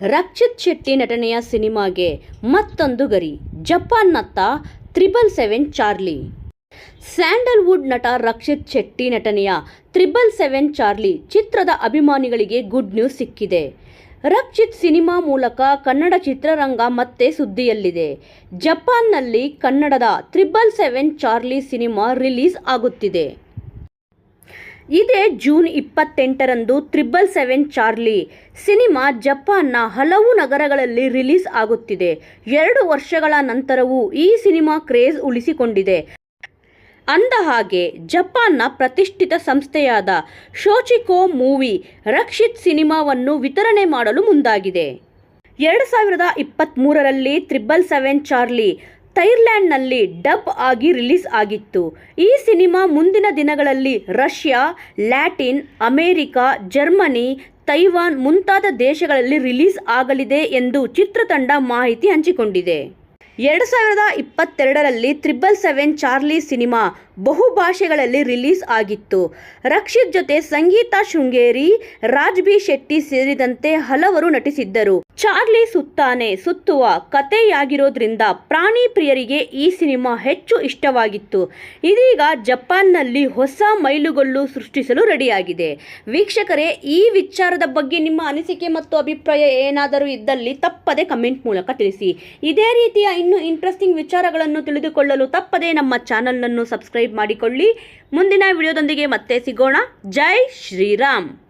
ರಕ್ಷಿತ್ ಶೆಟ್ಟಿ ನಟನೆಯ ಸಿನಿಮಾಗೆ ಮತ್ತೊಂದು ಗರಿ. ಜಪಾನ್ನತ್ತ ತ್ರಿಬಲ್ ಸೆವೆನ್ ಚಾರ್ಲಿ. ಸ್ಯಾಂಡಲ್ವುಡ್ ನಟ ರಕ್ಷಿತ್ ಶೆಟ್ಟಿ ನಟನೆಯ ತ್ರಿಬಲ್ ಸೆವೆನ್ ಚಾರ್ಲಿ ಚಿತ್ರದ ಅಭಿಮಾನಿಗಳಿಗೆ ಗುಡ್ ನ್ಯೂಸ್ ಸಿಕ್ಕಿದೆ. ರಕ್ಷಿತ್ ಸಿನಿಮಾ ಮೂಲಕ ಕನ್ನಡ ಚಿತ್ರರಂಗ ಮತ್ತೆ ಸುದ್ದಿಯಲ್ಲಿದೆ. ಜಪಾನ್ನಲ್ಲಿ ಕನ್ನಡದ triple seven Charlie cinema release ಆಗುತ್ತಿದೆ. ಇದೇ ಜೂನ್ ಇಪ್ಪತ್ತೆಂಟರಂದು ತ್ರಿಬಲ್ ಸೆವೆನ್ ಚಾರ್ಲಿ ಸಿನಿಮಾ ಜಪಾನ್ನ ಹಲವು ನಗರಗಳಲ್ಲಿ ರಿಲೀಸ್ ಆಗುತ್ತಿದೆ. ಎರಡು ವರ್ಷಗಳ ನಂತರವೂ ಈ ಸಿನಿಮಾ ಕ್ರೇಜ್ ಉಳಿಸಿಕೊಂಡಿದೆ. ಅಂದಹಾಗೆ ಜಪಾನ್ನ ಪ್ರತಿಷ್ಠಿತ ಸಂಸ್ಥೆಯಾದ ಶೋಚಿಕೋ ಮೂವಿ ರಕ್ಷಿತ್ ಸಿನಿಮಾವನ್ನು ವಿತರಣೆ ಮಾಡಲು ಮುಂದಾಗಿದೆ. ಎರಡು ಸಾವಿರದ ಇಪ್ಪತ್ತ್ಮೂರರಲ್ಲಿ ತ್ರಿಬಲ್ ಸೆವೆನ್ ಚಾರ್ಲಿ ಥೈಲ್ಯಾಂಡ್ನಲ್ಲಿ ಡಬ್ ಆಗಿ ರಿಲೀಸ್ ಆಗಿತ್ತು. ಈ ಸಿನಿಮಾ ಮುಂದಿನ ದಿನಗಳಲ್ಲಿ Russia, Latin America, Germany, Taiwan ಮುಂತಾದ ದೇಶಗಳಲ್ಲಿ ರಿಲೀಸ್ ಆಗಲಿದೆ ಎಂದು ಚಿತ್ರತಂಡ ಮಾಹಿತಿ ಹಂಚಿಕೊಂಡಿದೆ. ಎರಡು ಸಾವಿರದ ಇಪ್ಪತ್ತೆರಡರಲ್ಲಿ ತ್ರಿಬಲ್ ಸೆವೆನ್ ಚಾರ್ಲಿ ಸಿನಿಮಾ ಬಹುಭಾಷೆಗಳಲ್ಲಿ ರಿಲೀಸ್ ಆಗಿತ್ತು. ರಕ್ಷಿತ್ ಜೊತೆ ಸಂಗೀತ ಶೃಂಗೇರಿ ರಾಜ್ ಬಿ ಶೆಟ್ಟಿ ಸೇರಿದಂತೆ ಹಲವರು ನಟಿಸಿದ್ದರು. ಚಾರ್ಲಿ ಸುತ್ತಾನೆ ಸುತ್ತುವ ಕಥೆಯಾಗಿರೋದ್ರಿಂದ ಪ್ರಾಣಿ ಪ್ರಿಯರಿಗೆ ಈ ಸಿನಿಮಾ ಹೆಚ್ಚು ಇಷ್ಟವಾಗಿತ್ತು. ಇದೀಗ ಜಪಾನ್ನಲ್ಲಿ ಹೊಸ ಮೈಲುಗಲ್ಲು ಸೃಷ್ಟಿಸಲು ರೆಡಿಯಾಗಿದೆ. ವೀಕ್ಷಕರೇ, ಈ ವಿಚಾರದ ಬಗ್ಗೆ ನಿಮ್ಮ ಅನಿಸಿಕೆ ಮತ್ತು ಅಭಿಪ್ರಾಯ ಏನಾದರೂ ಇದ್ದಲ್ಲಿ ತಪ್ಪದೆ ಕಮೆಂಟ್ ಮೂಲಕ ತಿಳಿಸಿ. ಇದೇ ರೀತಿಯ ಇನ್ನೂ ಇಂಟ್ರೆಸ್ಟಿಂಗ್ ವಿಚಾರಗಳನ್ನು ತಿಳಿದುಕೊಳ್ಳಲು ತಪ್ಪದೆ ನಮ್ಮ ಚಾನಲನ್ನು ಸಬ್ಸ್ಕ್ರೈಬ್ ಮಾಡಿಕೊಳ್ಳಿ. ಮುಂದಿನ ವಿಡಿಯೋದೊಂದಿಗೆ ಮತ್ತೆ ಸಿಗೋಣ. ಜೈ ಶ್ರೀರಾಮ್.